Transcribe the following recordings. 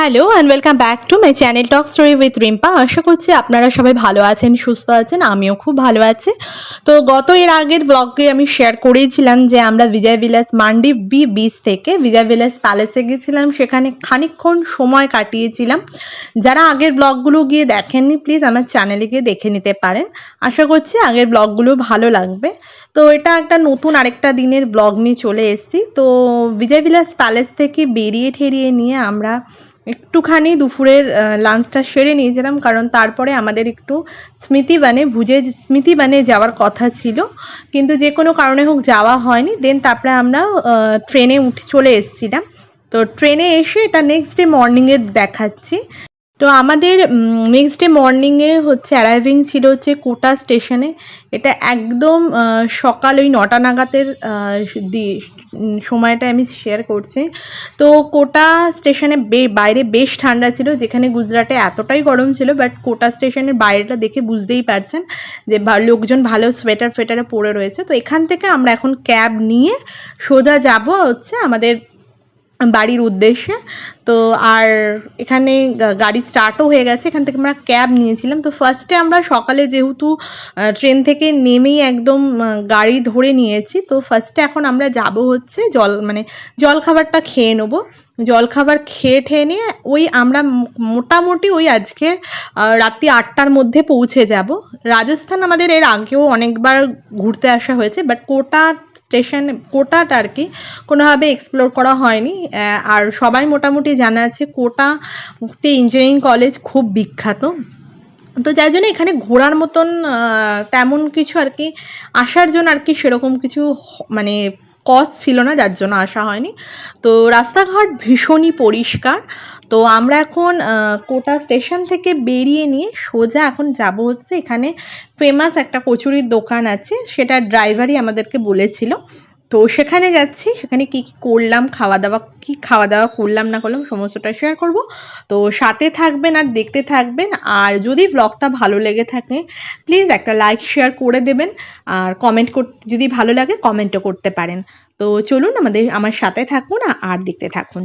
Hello and welcome back to my channel talk story with Rimpa আশা করছি আপনারা সবাই ভালো আছেন, সুস্থ আছেন, আমিও খুব ভালো আছি। তো গত এর আগের ব্লগে আমি শেয়ার করেছিলাম যে আমরা বিজয় বিলাস মান্ডি বি বিচ থেকে বিজয় বিলাস প্যালেসে গেছিলাম। সেখানে খানিকক্ষণ সময় কাটিয়েছিলাম। যারা আগের ব্লগগুলো গিয়ে দেখেননি প্লিজ আমার চ্যানেলে গিয়ে দেখে নিতে পারেন। আশা করছি আগের ব্লগগুলো ভালো লাগবে। তো এটা একটা নতুন আরেকটা দিনের ব্লগ নিয়ে চলে এসেছি। তো বিজয় বিলাস প্যালেস থেকে বেরিয়ে ঠেরিয়ে নিয়ে আমরা একটুখানি দুপুরের লাঞ্চটা সেরে নিয়েছিলাম, কারণ তারপরে আমাদের একটু স্মৃতিবানে ভুজে স্মৃতিবানে যাওয়ার কথা ছিল। কিন্তু যে কোনো কারণে হোক যাওয়া হয়নি দেন তারপরে আমরা ট্রেনে উঠে চলে এসেছিলাম। তো ট্রেনে এসে এটা নেক্সট ডে মর্নিংয়ে দেখাচ্ছি। তো আমাদের নেক্সট ডে মর্নিংয়ে হচ্ছে অ্যারাইভিং ছিল হচ্ছে কোটা স্টেশনে। এটা একদম সকাল ওই নটা নাগাদের সময়টা আমি শেয়ার করছি। তো কোটা স্টেশনে বাইরে বেশ ঠান্ডা ছিল, যেখানে গুজরাটে এতটাই গরম ছিল বাট কোটা স্টেশনের বাইরেটা দেখে বুঝতেই পারছেন যে লোকজন ভালো সোয়েটার ফেটারে পরে রয়েছে। তো এখান থেকে আমরা এখন ক্যাব নিয়ে সোজা যাব হচ্ছে আমাদের বাড়ির উদ্দেশ্যে। তো আর এখানে গাড়ি স্টার্টও হয়ে গেছে। এখান থেকে আমরা ক্যাব নিয়েছিলাম। তো ফার্স্টে আমরা সকালে যেহেতু ট্রেন থেকে নেমেই একদম গাড়ি ধরে নিয়েছি। তো ফার্স্টে এখন আমরা যাব হচ্ছে জল মানে জল খাবারটা খেয়ে নেব। জল খাবার খেয়ে ঠেয়ে নিয়ে ওই আমরা মোটামুটি ওই আজকের রাত্রি আটটার মধ্যে পৌঁছে যাব। রাজস্থান আমাদের এর আগেও অনেকবার ঘুরতে আসা হয়েছে বাট কোটা স্টেশন কোটাটা আর কি, কোনোভাবে এক্সপ্লোর করা হয়নি। আর সবাই মোটামুটি জানা আছে কোটাতে ইঞ্জিনিয়ারিং কলেজ খুব বিখ্যাত। তো যার জন্য এখানে ঘোরার মতন তেমন কিছু আর কি, আসার জন্য আর কি সেরকম কিছু মানে কজ ছিল না, যার জন্য আসা হয়নি। তো রাস্তাঘাট ভীষণই পরিষ্কার। তো আমরা এখন কোটা স্টেশন থেকে বেরিয়ে নিয়ে সোজা এখন যাব হচ্ছে এখানে ফেমাস একটা কচুরির দোকান আছে। সেটা ড্রাইভারই আমাদেরকে বলেছিল। তো সেখানে যাচ্ছি, সেখানে কি কি করলাম খাওয়া দাওয়া কি খাওয়া দাওয়া করলাম, না করলাম সমস্তটা শেয়ার করব। তো সাথে থাকবেন আর দেখতে থাকবেন। আর যদি ব্লগটা ভালো লেগে থাকে প্লিজ একটা লাইক শেয়ার করে দেবেন। আর কমেন্ট যদি ভালো লাগে কমেন্টও করতে পারেন। তো চলুন আমাদের, আমার সাথে থাকুন আর দেখতে থাকুন।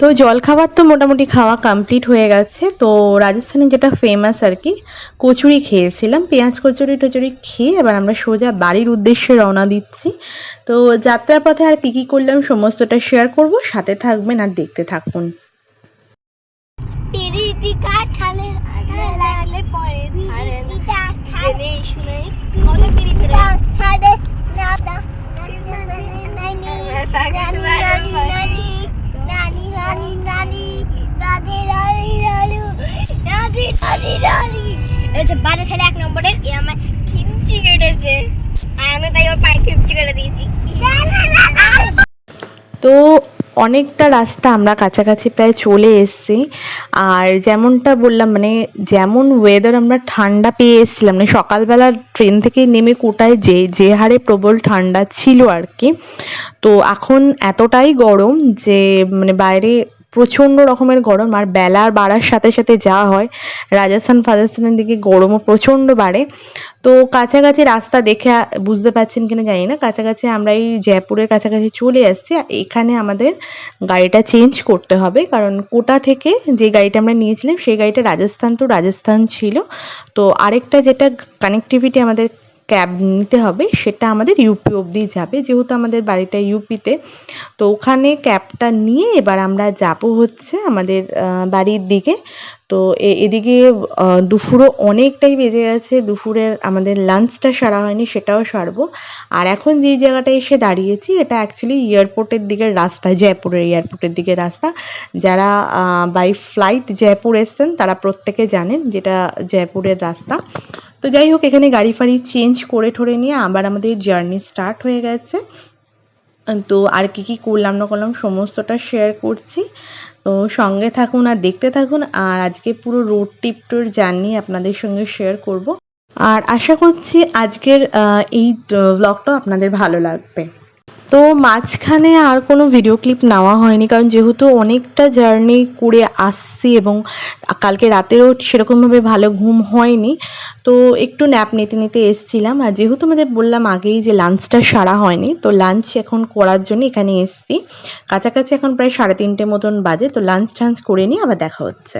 তো জল খাবার তো মোটামুটি খাওয়া কমপ্লিট হয়ে গেছে তো রাজস্থানে যেটা ফেমাস আর কি কচুরি খেয়েছিলাম পেঁয়াজ কচুরি টচুরি খেয়ে এবার আমরা সোজা বাড়ির উদ্দেশ্যে রওনা দিচ্ছি তো যাত্রার পথে আর কী কী করলাম সমস্তটা শেয়ার করব সাথে থাকবেন আর দেখতে থাকুন শুনে এক নম্বরের, এ আমার খিমচি কেটেছে। আমি তাই ওর পায়ে খিমচি কেটে দিয়েছি। তো অনেকটা রাস্তা আমরা কাছাকাছি প্রায় চলে এসেছি। আর যেমনটা বললাম মানে যেমন ওয়েদার আমরা ঠান্ডা পেয়ে এসেছিলাম মানে সকালবেলা ট্রেন থেকে নেমে কোটায় যে যে হারে প্রবল ঠান্ডা ছিল আর কি। তো এখন এতটাই গরম যে মানে বাইরে প্রচণ্ড রকমের গরম আর বেলার বাড়ার সাথে সাথে যা হয়, রাজস্থান, ফাজস্থানের দিকে গরমও প্রচণ্ড বাড়ে। তো কাছাকাছি রাস্তা দেখে বুঝতে পারছেন কিনা জানি না। কাছাকাছি আমরা এই জয়পুরের কাছাকাছি চলে আসছি এখানে আমাদের গাড়িটা চেঞ্জ করতে হবে। কারণ কোটা থেকে যে গাড়িটা আমরা নিয়েছিলাম, সেই গাড়িটা রাজস্থান টু রাজস্থান ছিল। তো আরেকটা যেটা কানেক্টিভিটি আমাদের ক্যাব নিতে হবে, সেটা আমাদের ইউপি অবধি যাবে, যেহেতু আমাদের বাড়িটা ইউপিতে তো। ওখানে ক্যাবটা নিয়ে এবার আমরা যাব হচ্ছে আমাদের বাড়ির দিকে। তো এদিকে দুপুরও অনেকটাই বেজে গেছে দুপুরের আমাদের লাঞ্চটা সারা হয়নি, সেটাও সারবো। আর এখন যেই জায়গাটায় এসে দাঁড়িয়েছি, এটা অ্যাকচুয়ালি এয়ারপোর্টের দিকের রাস্তা, জয়পুরের এয়ারপোর্টের দিকের রাস্তা। যারা বাই ফ্লাইট জয়পুর এসছেন, তারা প্রত্যেকে জানেন যেটা জয়পুরের রাস্তা। তো যাই হোক, এখানে গাড়ি ফাড়ি চেঞ্জ করে ঠরে নিয়ে আবার আমাদের জার্নি স্টার্ট হয়ে গেছে। তো আর কি কি করলাম না করলাম সমস্তটা শেয়ার করছি। তো সঙ্গে থাকুন আর দেখতে থাকুন, আর আজকে পুরো রোড ট্রিপটোর জার্নি আপনাদের সঙ্গে শেয়ার করব। আর আশা করছি আজকের এই ব্লগটা আপনাদের ভালো লাগবে। তো মাঝখানে আর কোনো ভিডিও ক্লিপ নেওয়া হয়নি, কারণ যেহেতু অনেকটা জার্নি করে আসছি এবং কালকে রাতেও সেরকমভাবে ভালো ঘুম হয়নি, তো একটু ন্যাপ নিতে নিতে এসছিলাম। আর যেহেতু আমাদের বললাম আগেই যে লাঞ্চটা সারা হয়নি, তো লাঞ্চ এখন করার জন্য এখানে এসছি। কাছাকাছি এখন প্রায় সাড়ে তিনটে মতন বাজে, তো লাঞ্চ টাঞ্চ করে নিয়ে আবার দেখা হচ্ছে।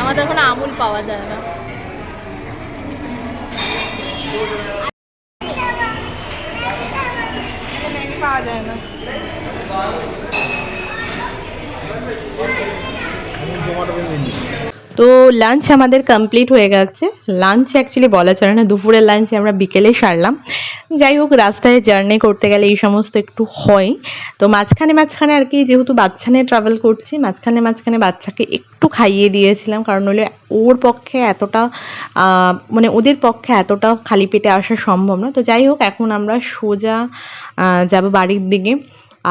আমাদের এখন আমুল পাওয়া যায় না। পাওয়া যায় না তো লাঞ্চ আমাদের কমপ্লিট হয়ে গেছে। লাঞ্চ অ্যাকচুয়ালি বলা চলে না, দুপুরের লাঞ্চ আমরা বিকেলে সারলাম। যাই হোক, রাস্তায় জার্নি করতে গেলে এই সমস্ত একটু হয়। তো মাঝখানে মাঝখানে আর কি, যেহেতু বাচ্চা নিয়ে ট্রাভেল করছি, মাঝখানে মাঝখানে বাচ্চাকে একটু খাইয়ে দিয়েছিলাম। কারণ নইলে ওর পক্ষে এতটা মানে ওদের পক্ষে এতটা খালি পেটে আসা সম্ভব না। তো যাই হোক, এখন আমরা সোজা যাব বাড়ির দিকে।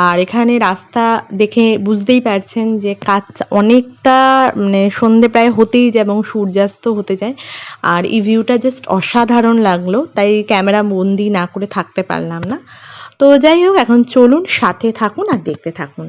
আর এখানে রাস্তা দেখে বুঝতেই পারছেন যে কাজ অনেকটা মানে সন্ধে প্রায় হতেই যায় এবং সূর্যাস্ত হতে যায়। আর এই ভিউটা জাস্ট অসাধারণ লাগল, তাই ক্যামেরা বন্দি না করে থাকতে পারলাম না। তো যাই হোক, এখন চলুন সাথে থাকুন আর দেখতে থাকুন।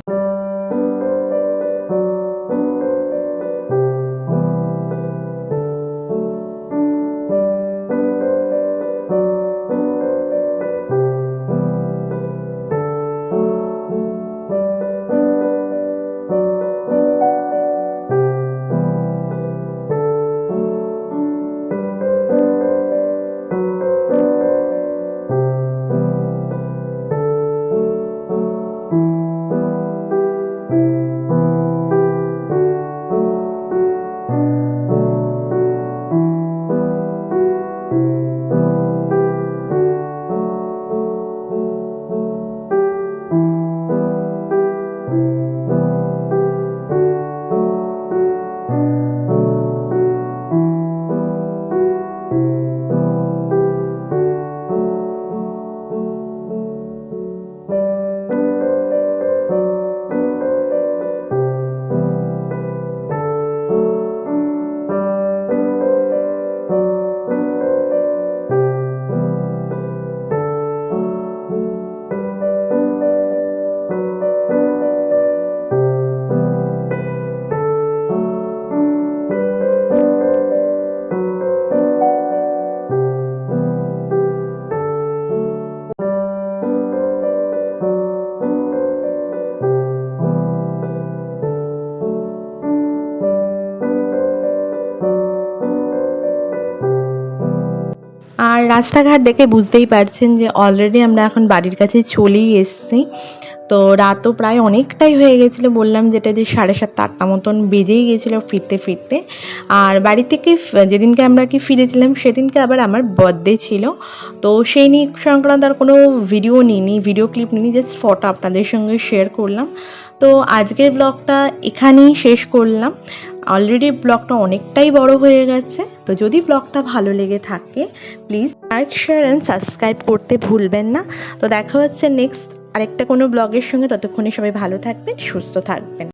রাস্তাঘাট দেখে বুঝতেই পারছেন যে অলরেডি আমরা এখন বাড়ির কাছে চলেই এসেছি। তো রাতও প্রায় অনেকটাই হয়ে গেছিল, বললাম যেটা যে সাড়ে সাতটা আটটা মতন বেজেই গেছিল ফিরতে ফিরতে। আর বাড়ি থেকে যেদিনকে আমরা কি ফিরেছিলাম, সেদিনকে আবার আমার বার্থডে ছিল। তো সেই নিয়ে সংক্রান্ত আর কোনো ভিডিও নিইনি ভিডিও ক্লিপ নিইনি জাস্ট ফটো আপনাদের সঙ্গে শেয়ার করলাম। তো আজকের ব্লগটা এখানেই শেষ করলাম। অলরেডি ব্লগটা অনেকটাই বড় হয়ে গেছে। তো যদি ব্লগটা ভালো লেগে থাকে please like, share and subscribe করতে ভুলবেন না। তো দেখা হচ্ছে নেক্সট আরেকটা কোনো ব্লগের সঙ্গে। ততক্ষণে সবাই ভালো থাকবেন, সুস্থ থাকবেন।